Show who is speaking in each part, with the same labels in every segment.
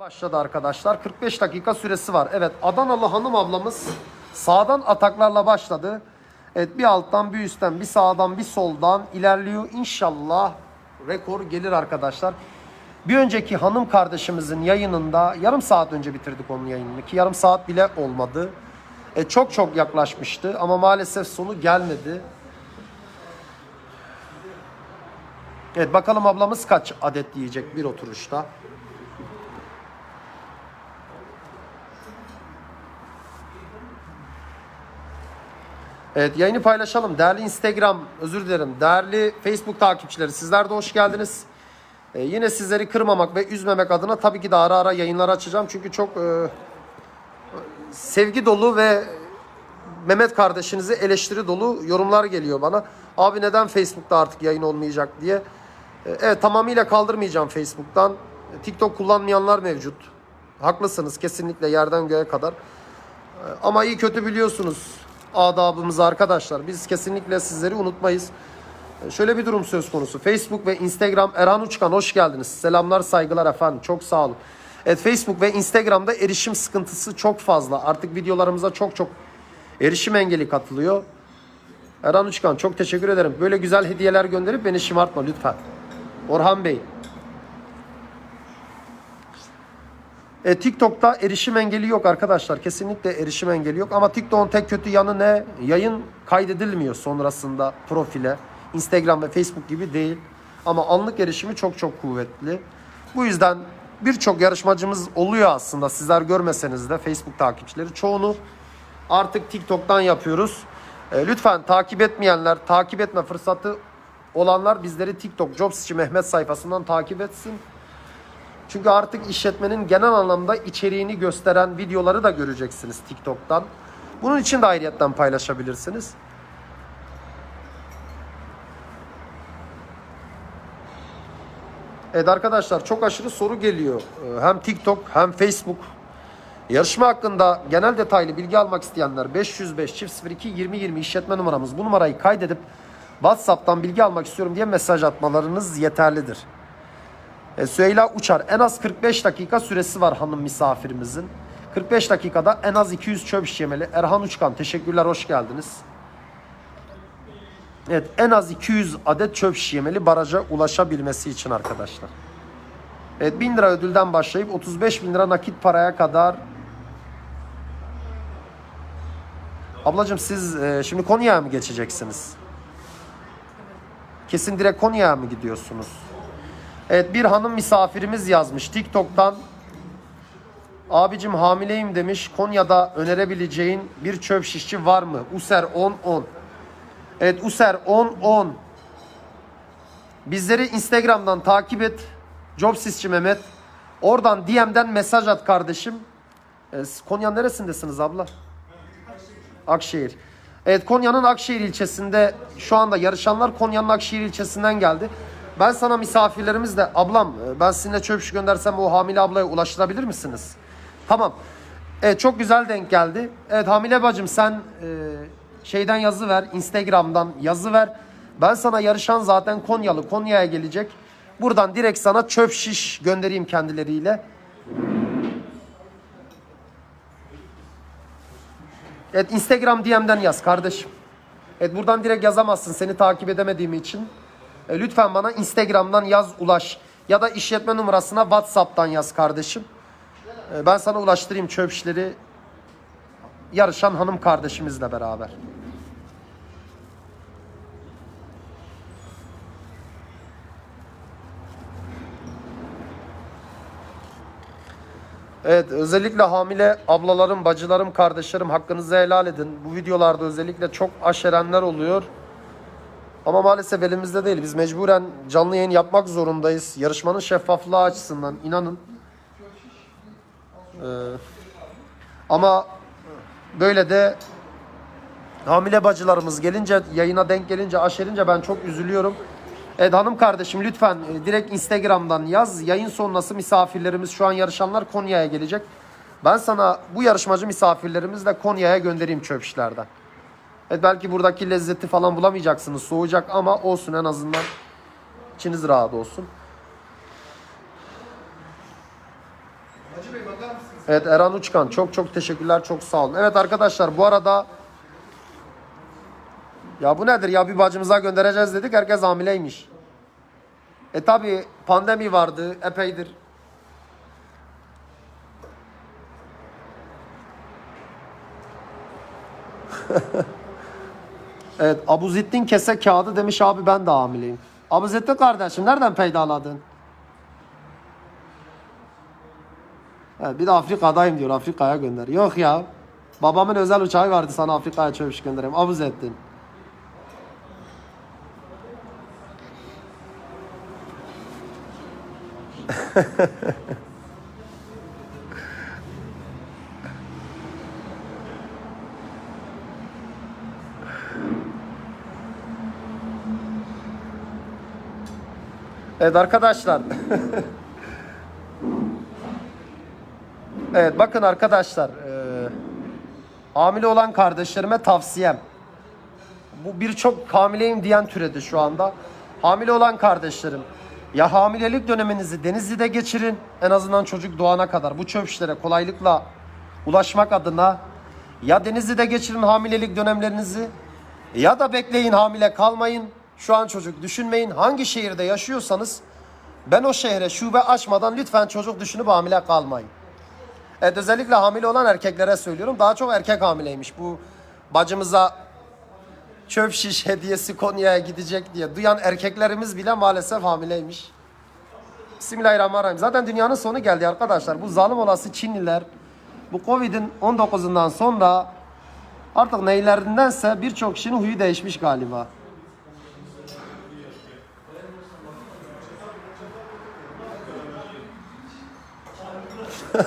Speaker 1: Başladı arkadaşlar. 45 dakika süresi var. Evet Adanalı hanım ablamız sağdan ataklarla başladı. Evet bir alttan bir üstten bir sağdan bir soldan ilerliyor. İnşallah rekor gelir arkadaşlar. Bir önceki hanım kardeşimizin yayınında yarım saat önce bitirdik onun yayınını ki yarım saat bile olmadı. E, çok çok yaklaşmıştı ama maalesef sonu gelmedi. Evet bakalım ablamız kaç adet yiyecek bir oturuşta. Evet yayını paylaşalım. Değerli Instagram, özür dilerim. Değerli Facebook takipçileri sizler de hoş geldiniz. Ee, yine sizleri kırmamak ve üzmemek adına tabii ki de ara ara yayınlar açacağım. Çünkü çok e, sevgi dolu ve Mehmet kardeşinizi eleştiri dolu yorumlar geliyor bana. Abi neden Facebook'ta artık yayın olmayacak diye. Ee, evet tamamıyla kaldırmayacağım Facebook'tan. TikTok kullanmayanlar mevcut. Haklısınız kesinlikle yerden göğe kadar. Ama iyi kötü biliyorsunuz adabımızı arkadaşlar. Biz kesinlikle sizleri unutmayız. Şöyle bir durum söz konusu. Facebook ve Instagram Erhan Uçkan hoş geldiniz. Selamlar saygılar efendim. Çok sağ olun. Evet Facebook ve Instagram'da erişim sıkıntısı çok fazla. Artık videolarımıza çok çok erişim engeli katılıyor. Erhan Uçkan çok teşekkür ederim. Böyle güzel hediyeler gönderip beni şımartma lütfen. Orhan Bey E, TikTok'ta erişim engeli yok arkadaşlar. Kesinlikle erişim engeli yok. Ama TikTok'un tek kötü yanı ne? Yayın kaydedilmiyor sonrasında profile. Instagram ve Facebook gibi değil. Ama anlık erişimi çok çok kuvvetli. Bu yüzden birçok yarışmacımız oluyor aslında. Sizler görmeseniz de Facebook takipçileri. Çoğunu artık TikTok'tan yapıyoruz. E, lütfen takip etmeyenler, takip etme fırsatı olanlar bizleri TikTok Jobsçi Mehmet sayfasından takip etsin. Çünkü artık işletmenin genel anlamda içeriğini gösteren videoları da göreceksiniz TikTok'tan. Bunun için de ayrıyetten paylaşabilirsiniz. Evet arkadaşlar çok aşırı soru geliyor. Ee, Hem TikTok hem Facebook. Yarışma hakkında genel detaylı bilgi almak isteyenler 505 çift 02 20 20 işletme numaramız. Bu numarayı kaydedip WhatsApp'tan bilgi almak istiyorum diye mesaj atmalarınız yeterlidir. E, Süheyla Uçar en az 45 dakika süresi var hanım misafirimizin. 45 dakikada en az 200 çöp şiş yemeli. Erhan Uçkan teşekkürler hoş geldiniz. Evet en az 200 adet çöp şiş yemeli baraja ulaşabilmesi için arkadaşlar. Evet 1000 lira ödülden başlayıp 35 bin lira nakit paraya kadar Ablacığım siz e, şimdi Konya'ya mı geçeceksiniz? Kesin direkt Konya'ya mı gidiyorsunuz? Evet bir hanım misafirimiz yazmış TikTok'tan. Abicim hamileyim demiş. Konya'da önerebileceğin bir çöp şişçi var mı? User 10 10. Evet User 10 10. Bizleri Instagram'dan takip et. Jobsisçi Mehmet. Oradan DM'den mesaj at kardeşim. Ee, Konya'nın neresindesiniz abla? Akşehir. Evet Konya'nın Akşehir ilçesinde şu anda yarışanlar Konya'nın Akşehir ilçesinden geldi. Ben sana misafirlerimiz de ablam e, ben sizinle çöp şiş göndersem o hamile ablaya ulaştırabilir misiniz? Tamam. Evet çok güzel denk geldi. Evet hamile bacım sen e, şeyden yazı ver Instagram'dan yazı ver. Ben sana yarışan zaten Konyalı Konya'ya gelecek. Buradan direkt sana çöp şiş göndereyim kendileriyle. Evet Instagram DM'den yaz kardeşim. Evet buradan direkt yazamazsın seni takip edemediğim için. E, lütfen bana Instagram'dan yaz ulaş. Ya da işletme numarasına WhatsApp'tan yaz kardeşim. E, ben sana ulaştırayım çöp işleri yarışan hanım kardeşimizle beraber. Evet özellikle hamile ablalarım, bacılarım, kardeşlerim hakkınızı helal edin. Bu videolarda özellikle çok aşerenler oluyor. Ama maalesef elimizde değil. Biz mecburen canlı yayın yapmak zorundayız. Yarışmanın şeffaflığı açısından inanın. Ee, ama böyle de hamile bacılarımız gelince yayına denk gelince aşerince ben çok üzülüyorum. Evet hanım kardeşim lütfen e, direkt Instagram'dan yaz. Yayın sonrası misafirlerimiz şu an yarışanlar Konya'ya gelecek. Ben sana bu yarışmacı misafirlerimizle Konya'ya göndereyim çöp işlerden. Evet belki buradaki lezzeti falan bulamayacaksınız. Soğuyacak ama olsun en azından içiniz rahat olsun.
Speaker 2: Hacı Bey bakar mısınız?
Speaker 1: Evet Eren Uçkan çok çok teşekkürler çok sağ olun. Evet arkadaşlar bu arada ya bu nedir ya bir bacımıza göndereceğiz dedik herkes hamileymiş. E tabi pandemi vardı epeydir. evet Abuzittin kese kağıdı demiş abi ben de hamileyim. Abuzittin kardeşim nereden peydaladın? Evet, bir de Afrika'dayım diyor. Afrika'ya gönder. Yok ya. Babamın özel uçağı vardı sana Afrika'ya çöpüş göndereyim. Abuz evet arkadaşlar. Evet bakın arkadaşlar. eee, hamile olan kardeşlerime tavsiyem. Bu birçok hamileyim diyen türedi şu anda. Hamile olan kardeşlerim. Ya hamilelik döneminizi Denizli'de geçirin. En azından çocuk doğana kadar. Bu çöp kolaylıkla ulaşmak adına. Ya Denizli'de geçirin hamilelik dönemlerinizi. Ya da bekleyin hamile kalmayın. Şu an çocuk düşünmeyin. Hangi şehirde yaşıyorsanız ben o şehre şube açmadan lütfen çocuk düşünüp hamile kalmayın. Evet özellikle hamile olan erkeklere söylüyorum. Daha çok erkek hamileymiş. Bu bacımıza çöp şiş hediyesi Konya'ya gidecek diye duyan erkeklerimiz bile maalesef hamileymiş. Bismillahirrahmanirrahim. Zaten dünyanın sonu geldi arkadaşlar. Bu zalim olası Çinliler bu Covid'in 19'undan sonra artık neylerindense birçok kişinin huyu değişmiş galiba.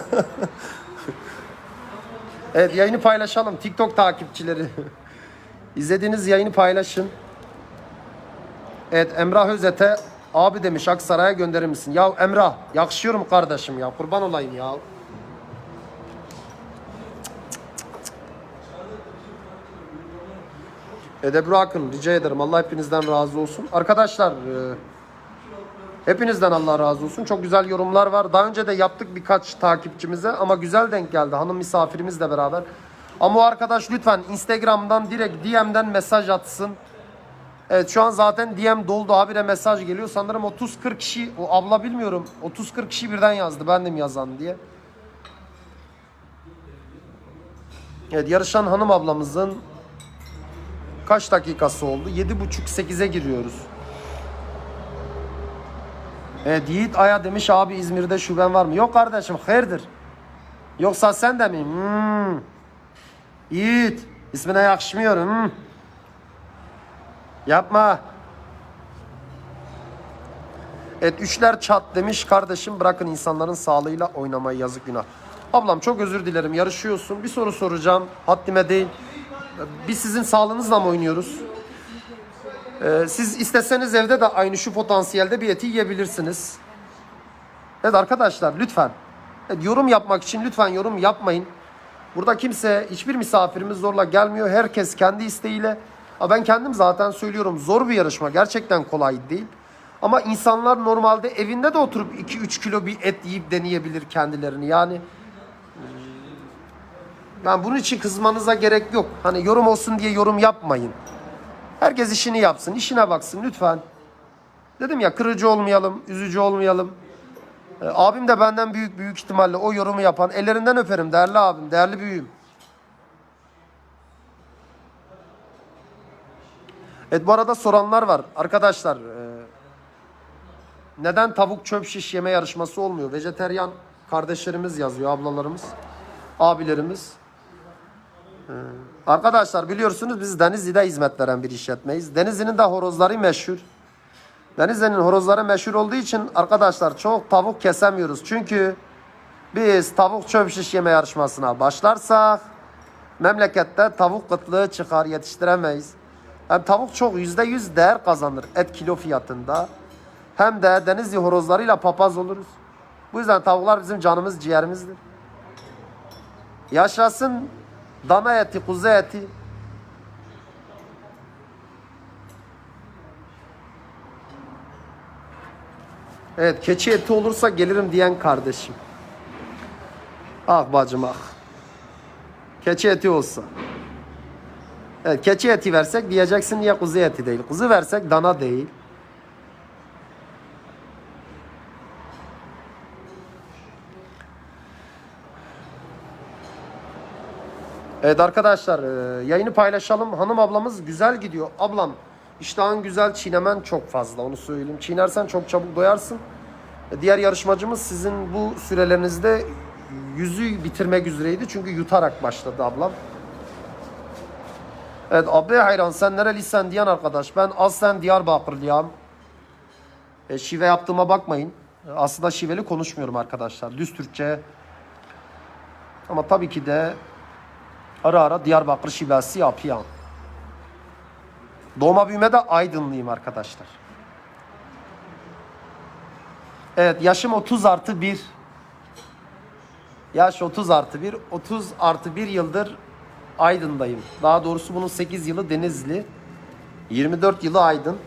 Speaker 1: Evet yayını paylaşalım. TikTok takipçileri. İzlediğiniz yayını paylaşın. Evet Emrah Özet'e abi demiş Aksaray'a gönderir misin? Ya Emrah yakışıyor mu kardeşim ya? Kurban olayım ya. Edebru Akın rica ederim. Allah hepinizden razı olsun. Arkadaşlar e, hepinizden Allah razı olsun. Çok güzel yorumlar var. Daha önce de yaptık birkaç takipçimize ama güzel denk geldi. Hanım misafirimizle beraber. Ama o arkadaş lütfen Instagram'dan direkt DM'den mesaj atsın. Evet şu an zaten DM doldu habire mesaj geliyor. Sanırım 30-40 kişi o abla bilmiyorum 30-40 kişi birden yazdı bendim yazan diye. Evet yarışan hanım ablamızın kaç dakikası oldu? 7.30-8'e giriyoruz. Evet Yiğit Aya demiş abi İzmir'de şuben var mı? Yok kardeşim hayırdır? Yoksa sen de mi? Hmm. Yiğit ismine yakışmıyor. Hmm. Yapma. Evet üçler çat demiş kardeşim bırakın insanların sağlığıyla oynamayı yazık günah. Ablam çok özür dilerim yarışıyorsun. Bir soru soracağım. Haddime değil. Biz sizin sağlığınızla mı oynuyoruz? Ee, siz isteseniz evde de aynı şu potansiyelde bir eti yiyebilirsiniz. Evet arkadaşlar lütfen. Evet, yorum yapmak için lütfen yorum yapmayın. Burada kimse hiçbir misafirimiz zorla gelmiyor. Herkes kendi isteğiyle. Ha ben kendim zaten söylüyorum zor bir yarışma. Gerçekten kolay değil. Ama insanlar normalde evinde de oturup 2-3 kilo bir et yiyip deneyebilir kendilerini. Yani ben bunun için kızmanıza gerek yok. Hani yorum olsun diye yorum yapmayın. Herkes işini yapsın, işine baksın lütfen. Dedim ya kırıcı olmayalım, üzücü olmayalım. Ee, abim de benden büyük büyük ihtimalle o yorumu yapan. Ellerinden öperim değerli abim, değerli büyüğüm. Evet bu arada soranlar var. Arkadaşlar e, neden tavuk çöp şiş yeme yarışması olmuyor? Vejeteryan kardeşlerimiz yazıyor, ablalarımız, abilerimiz. E, Arkadaşlar biliyorsunuz biz Denizli'de hizmet veren bir işletmeyiz. Denizli'nin de horozları meşhur. Denizli'nin horozları meşhur olduğu için arkadaşlar çok tavuk kesemiyoruz. Çünkü biz tavuk çöp şiş yeme yarışmasına başlarsak memlekette tavuk kıtlığı çıkar yetiştiremeyiz. Hem tavuk çok yüzde yüz değer kazanır et kilo fiyatında. Hem de Denizli horozlarıyla papaz oluruz. Bu yüzden tavuklar bizim canımız ciğerimizdir. Yaşasın dana eti, kuzu eti. Evet keçi eti olursa gelirim diyen kardeşim. Ah bacım ah. Keçi eti olsa. Evet, keçi eti versek diyeceksin niye kuzu eti değil. Kuzu versek dana değil. Evet arkadaşlar e, yayını paylaşalım. Hanım ablamız güzel gidiyor. Ablam iştahın güzel çiğnemen çok fazla onu söyleyeyim. Çiğnersen çok çabuk doyarsın. E, Diğer yarışmacımız sizin bu sürelerinizde yüzü bitirmek üzereydi. Çünkü yutarak başladı ablam. Evet abi hayran sen nerelisin diyen arkadaş. Ben aslen Diyarbakırlıyım. E, şive yaptığıma bakmayın. Aslında şiveli konuşmuyorum arkadaşlar. Düz Türkçe. Ama tabii ki de ara ara Diyarbakır şivesi yapıyorum. Doğma büyüme de Aydınlıyım arkadaşlar. Evet yaşım 30 artı 1. Yaş 30 artı 1. 30 artı 1 yıldır Aydın'dayım. Daha doğrusu bunun 8 yılı Denizli. 24 yılı Aydın.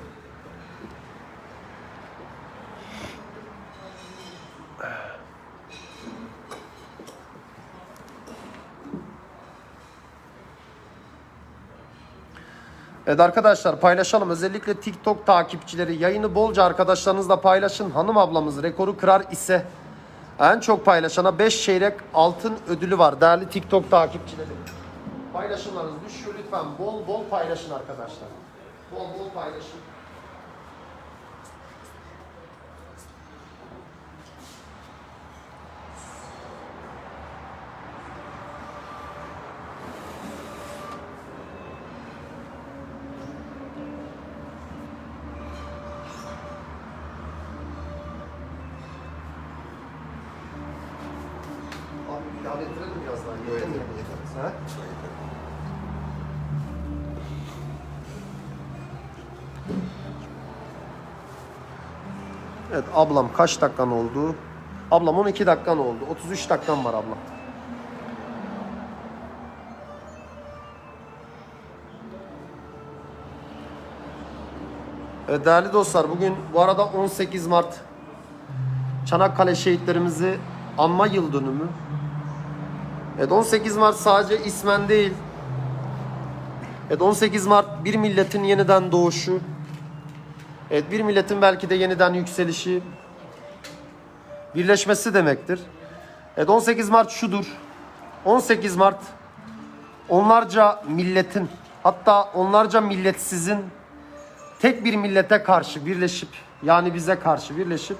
Speaker 1: Evet arkadaşlar paylaşalım. Özellikle TikTok takipçileri yayını bolca arkadaşlarınızla paylaşın. Hanım ablamız rekoru kırar ise en çok paylaşana 5 çeyrek altın ödülü var. Değerli TikTok takipçileri. Paylaşımlarınız düşüyor lütfen. Bol bol paylaşın arkadaşlar. Bol bol paylaşın. Abi ilave ettirelim biraz daha. Yeter mi? Ha? Evet ablam kaç dakikan oldu? Ablam 12 dakikan oldu. 33 dakikan var ablam. Evet değerli dostlar bugün bu arada 18 Mart Çanakkale şehitlerimizi anma yıl dönümü. Evet 18 Mart sadece ismen değil. Evet 18 Mart bir milletin yeniden doğuşu. Evet bir milletin belki de yeniden yükselişi, birleşmesi demektir. Evet 18 Mart şudur. 18 Mart onlarca milletin hatta onlarca milletsizin tek bir millete karşı birleşip yani bize karşı birleşip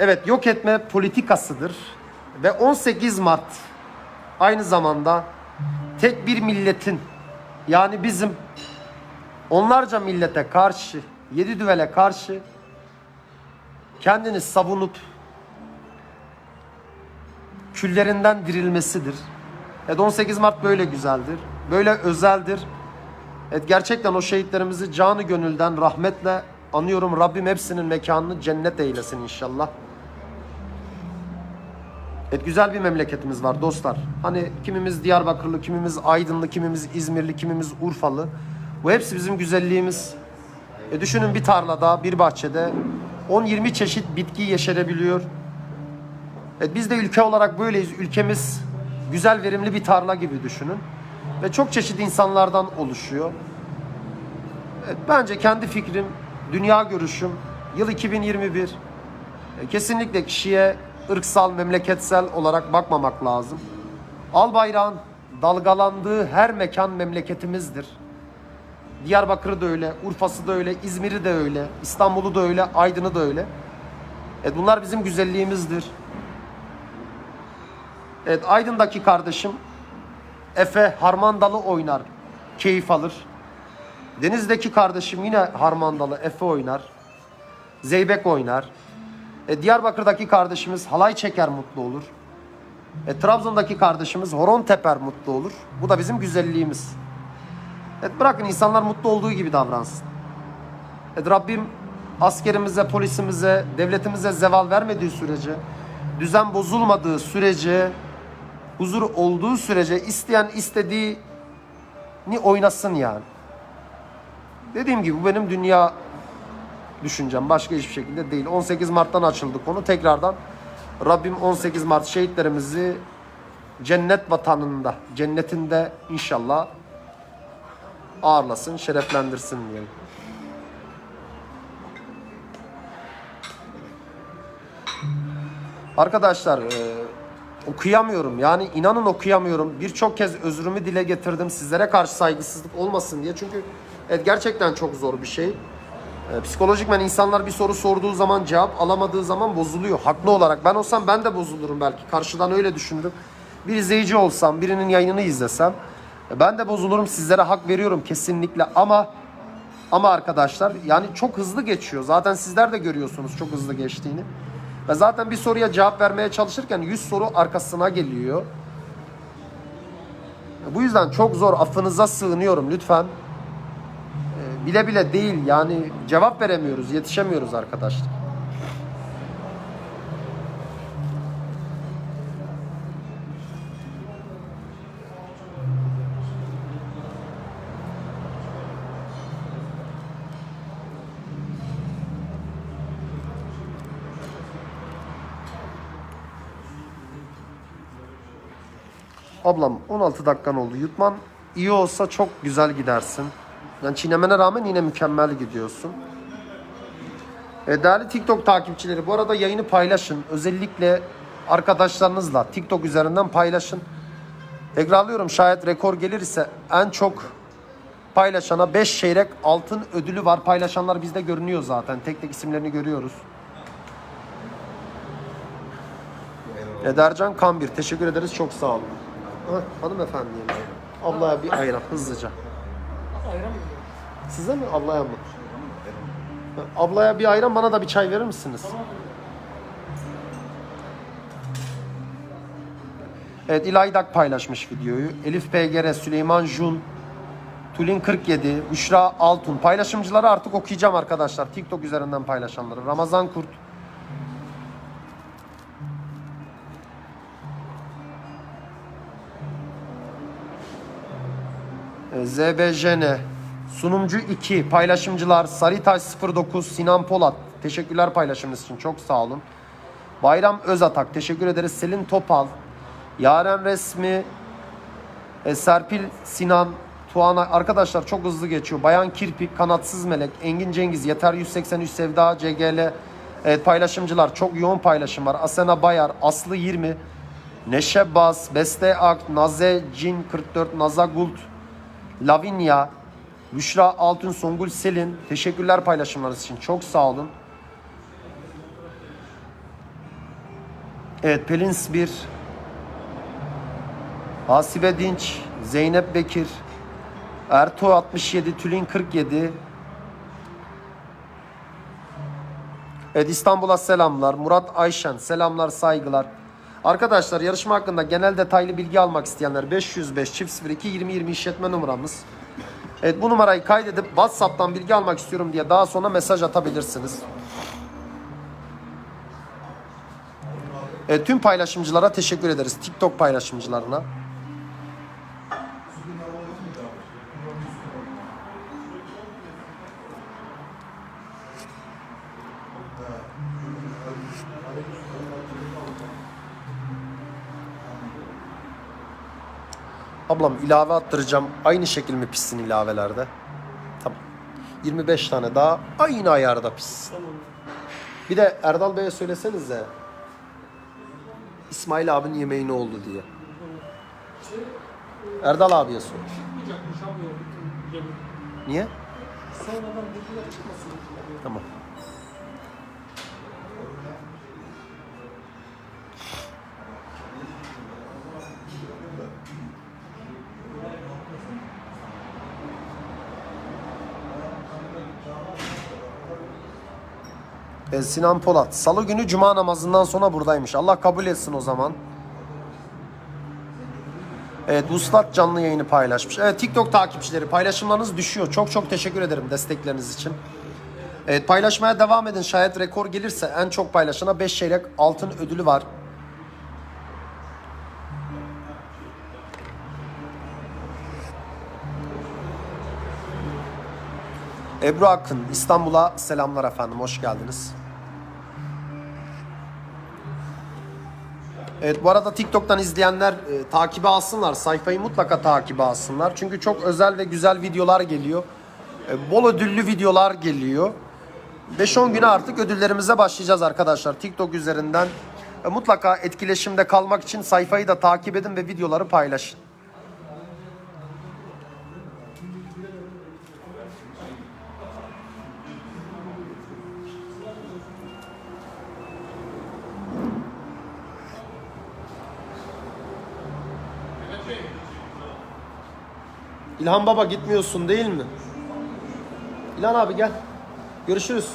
Speaker 1: evet yok etme politikasıdır ve 18 Mart aynı zamanda tek bir milletin yani bizim onlarca millete karşı, yedi düvele karşı kendini savunup küllerinden dirilmesidir. Evet 18 Mart böyle güzeldir. Böyle özeldir. Evet gerçekten o şehitlerimizi canı gönülden rahmetle anıyorum. Rabbim hepsinin mekanını cennet eylesin inşallah. Evet güzel bir memleketimiz var dostlar. Hani kimimiz Diyarbakırlı, kimimiz Aydınlı, kimimiz İzmirli, kimimiz Urfalı. Bu hepsi bizim güzelliğimiz. E düşünün bir tarlada, bir bahçede 10-20 çeşit bitki yeşerebiliyor. Evet biz de ülke olarak böyleyiz. Ülkemiz güzel, verimli bir tarla gibi düşünün. Ve çok çeşitli insanlardan oluşuyor. Evet, bence kendi fikrim, dünya görüşüm, yıl 2021. E, Kesinlikle kişiye ırksal, memleketsel olarak bakmamak lazım. Al bayrağın dalgalandığı her mekan memleketimizdir. Diyarbakır'ı da öyle, Urfa'sı da öyle, İzmir'i de öyle, İstanbul'u da öyle, Aydın'ı da öyle. Evet, bunlar bizim güzelliğimizdir. Evet, Aydın'daki kardeşim Efe harmandalı oynar, keyif alır. Deniz'deki kardeşim yine harmandalı Efe oynar, Zeybek oynar. E, Diyarbakır'daki kardeşimiz halay çeker mutlu olur. E, Trabzon'daki kardeşimiz horon teper mutlu olur. Bu da bizim güzelliğimiz. Evet bırakın insanlar mutlu olduğu gibi davransın. Evet, Rabbim askerimize, polisimize, devletimize zeval vermediği sürece, düzen bozulmadığı sürece, huzur olduğu sürece isteyen istediğini oynasın yani. Dediğim gibi bu benim dünya düşüncem. Başka hiçbir şekilde değil. 18 Mart'tan açıldı konu. Tekrardan Rabbim 18 Mart şehitlerimizi cennet vatanında, cennetinde inşallah ağırlasın, şereflendirsin diyelim. Arkadaşlar e, okuyamıyorum. Yani inanın okuyamıyorum. Birçok kez özrümü dile getirdim. Sizlere karşı saygısızlık olmasın diye. Çünkü evet, gerçekten çok zor bir şey. E, psikolojikmen insanlar bir soru sorduğu zaman cevap alamadığı zaman bozuluyor. Haklı olarak. Ben olsam ben de bozulurum belki. Karşıdan öyle düşündüm. Bir izleyici olsam, birinin yayınını izlesem e, ben de bozulurum. Sizlere hak veriyorum kesinlikle ama ama arkadaşlar yani çok hızlı geçiyor. Zaten sizler de görüyorsunuz çok hızlı geçtiğini. Ve zaten bir soruya cevap vermeye çalışırken 100 soru arkasına geliyor. Bu yüzden çok zor. Affınıza sığınıyorum lütfen. Bile bile değil yani cevap veremiyoruz, yetişemiyoruz arkadaşlar. Ablam 16 dakikan oldu. Yutman iyi olsa çok güzel gidersin. Yani çiğnemene rağmen yine mükemmel gidiyorsun. E, değerli TikTok takipçileri bu arada yayını paylaşın. Özellikle arkadaşlarınızla TikTok üzerinden paylaşın. Tekrarlıyorum şayet rekor gelirse en çok paylaşana 5 çeyrek altın ödülü var. Paylaşanlar bizde görünüyor zaten. Tek tek isimlerini görüyoruz. Edercan Kambir teşekkür ederiz çok sağ olun. Hanımefendiyim. Ablaya bir ayran hızlıca. Size mi ablaya mı? Ablaya bir ayran bana da bir çay verir misiniz? Evet İlaydak paylaşmış videoyu. Elif PGR, Süleyman Jun, Tulin 47, Büşra Altun. Paylaşımcıları artık okuyacağım arkadaşlar. TikTok üzerinden paylaşanları. Ramazan Kurt. ZBJN Sunumcu 2 Paylaşımcılar Sarıtaş 09 Sinan Polat. Teşekkürler paylaşımınız için çok sağ olun. Bayram Özatak Teşekkür ederiz. Selin Topal. Yaren Resmi e, Serpil Sinan Tuana Arkadaşlar çok hızlı geçiyor. Bayan Kirpik Kanatsız Melek Engin Cengiz Yeter 183 Sevda CGL Evet paylaşımcılar çok yoğun paylaşım var. Asena Bayar Aslı 20 Neşe Bas Beste Ak Naze Cin 44 Naza Gult Lavinia, Büşra Altun, Songül Selin. Teşekkürler paylaşımlarınız için. Çok sağ olun. Evet Pelins 1. Hasibe Dinç, Zeynep Bekir, Ertuğ 67, Tülin 47. Evet İstanbul'a selamlar. Murat Ayşen selamlar saygılar. Arkadaşlar yarışma hakkında genel detaylı bilgi almak isteyenler 505 çift 02 20 20 işletme numaramız. Evet bu numarayı kaydedip WhatsApp'tan bilgi almak istiyorum diye daha sonra mesaj atabilirsiniz. Evet, tüm paylaşımcılara teşekkür ederiz. TikTok paylaşımcılarına. Ablam ilave attıracağım. Aynı şekil mi pişsin ilavelerde? Tamam. 25 tane daha aynı ayarda pişsin. Bir de Erdal Bey'e söylesenize. İsmail abinin yemeği ne oldu diye. Erdal abiye sor. Niye? Tamam. E, Sinan Polat. Salı günü cuma namazından sonra buradaymış. Allah kabul etsin o zaman. Evet Vuslat canlı yayını paylaşmış. Evet TikTok takipçileri paylaşımlarınız düşüyor. Çok çok teşekkür ederim destekleriniz için. Evet paylaşmaya devam edin. Şayet rekor gelirse en çok paylaşana 5 çeyrek altın ödülü var. Ebru Akın İstanbul'a selamlar efendim. Hoş geldiniz. Evet bu arada TikTok'tan izleyenler e, takibe alsınlar. Sayfayı mutlaka takibe alsınlar. Çünkü çok özel ve güzel videolar geliyor. E, bol ödüllü videolar geliyor. 5-10 güne artık ödüllerimize başlayacağız arkadaşlar. TikTok üzerinden E, mutlaka etkileşimde kalmak için sayfayı da takip edin ve videoları paylaşın. İlhan Baba gitmiyorsun değil mi? İlhan abi gel. Görüşürüz.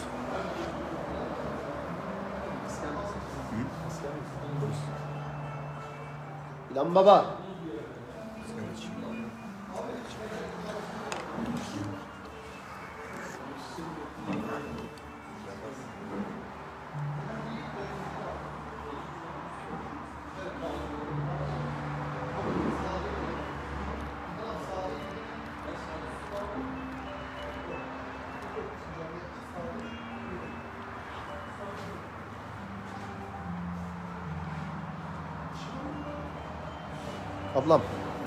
Speaker 1: İlhan Baba.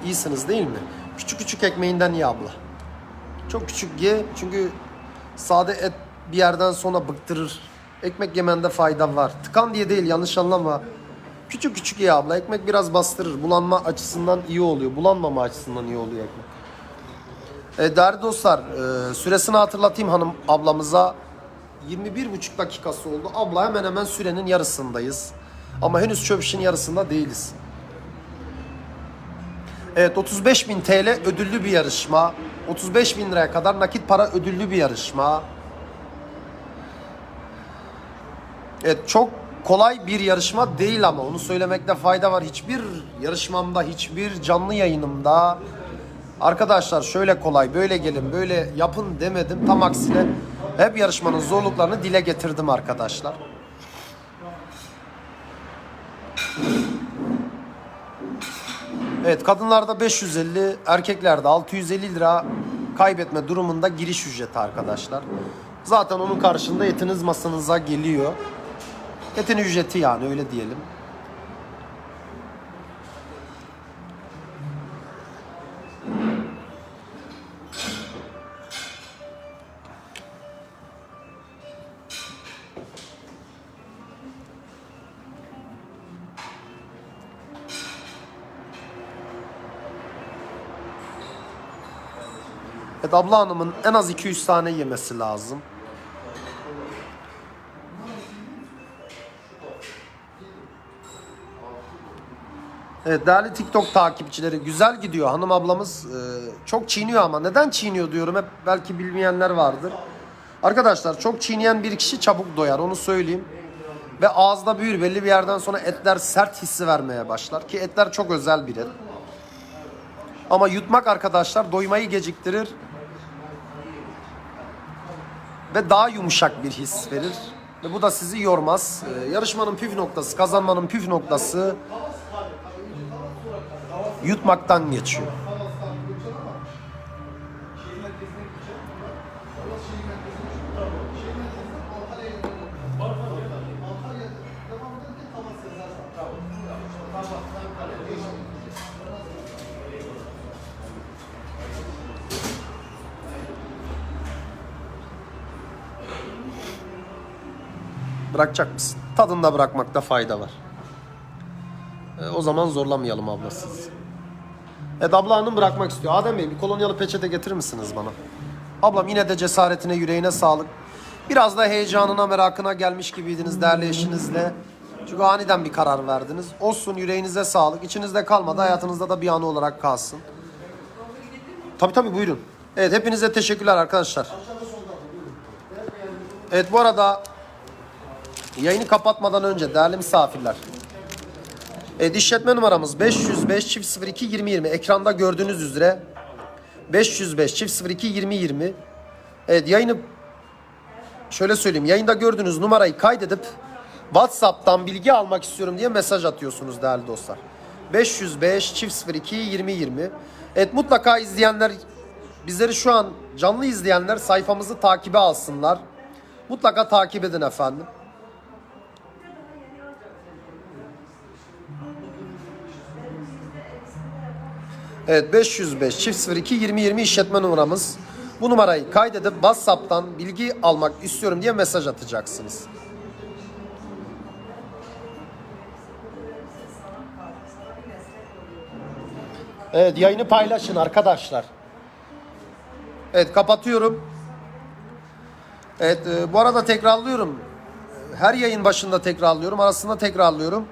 Speaker 1: İyisiniz değil mi? Küçük küçük ekmeğinden ye abla. Çok küçük ye çünkü sade et bir yerden sonra bıktırır. Ekmek yemende fayda var. Tıkan diye değil yanlış anlama. Küçük küçük ye abla. Ekmek biraz bastırır. Bulanma açısından iyi oluyor. Bulanmama açısından iyi oluyor ekmek. E, değerli dostlar e, süresini hatırlatayım hanım ablamıza. 21,5 dakikası oldu. Abla hemen hemen sürenin yarısındayız. Ama henüz çöp işin yarısında değiliz. Evet 35.000 TL ödüllü bir yarışma. 35.000 liraya kadar nakit para ödüllü bir yarışma. Evet çok kolay bir yarışma değil ama onu söylemekte fayda var. Hiçbir yarışmamda, hiçbir canlı yayınımda arkadaşlar şöyle kolay, böyle gelin, böyle yapın demedim. Tam aksine hep yarışmanın zorluklarını dile getirdim arkadaşlar. Evet kadınlarda 550, erkeklerde 650 lira kaybetme durumunda giriş ücreti arkadaşlar. Zaten onun karşında etiniz masanıza geliyor. Etin ücreti yani öyle diyelim. Evet abla hanımın en az 200 tane yemesi lazım. Evet değerli TikTok takipçileri güzel gidiyor. Hanım ablamız e, çok çiğniyor ama neden çiğniyor diyorum hep belki bilmeyenler vardır. Arkadaşlar çok çiğneyen bir kişi çabuk doyar onu söyleyeyim. Ve ağızda büyür belli bir yerden sonra etler sert hissi vermeye başlar. Ki etler çok özel bir et. Ama yutmak arkadaşlar doymayı geciktirir. Ve daha yumuşak bir his verir. Ve bu da sizi yormaz. Ee, yarışmanın püf noktası, kazanmanın püf noktası yutmaktan geçiyor. Bırakacak mısın? Tadında bırakmakta fayda var. E, o zaman zorlamayalım abla sizi. Evet abla hanım bırakmak istiyor. Adem Bey bir kolonyalı peçete getirir misiniz bana? Ablam yine de cesaretine yüreğine sağlık. Biraz da heyecanına merakına gelmiş gibiydiniz değerli eşinizle. Çünkü aniden bir karar verdiniz. Olsun yüreğinize sağlık. İçinizde kalmadı hayatınızda da bir anı olarak kalsın. Tabii tabii buyurun. Evet hepinize teşekkürler arkadaşlar. Evet bu arada Yayını kapatmadan önce değerli misafirler. Evet işletme numaramız 505 çift 02 20 20. Ekranda gördüğünüz üzere 505 çift 02 20 20. Evet yayını şöyle söyleyeyim. Yayında gördüğünüz numarayı kaydedip WhatsApp'tan bilgi almak istiyorum diye mesaj atıyorsunuz değerli dostlar. 505 çift 02 20 20. Evet mutlaka izleyenler bizleri şu an canlı izleyenler sayfamızı takibe alsınlar. Mutlaka takip edin efendim. Evet 505 çift 02 20 20 işletme numaramız. Bu numarayı kaydedip WhatsApp'tan bilgi almak istiyorum diye mesaj atacaksınız. Evet yayını paylaşın arkadaşlar. Evet kapatıyorum. Evet e, bu arada tekrarlıyorum. Her yayın başında tekrarlıyorum. Arasında tekrarlıyorum.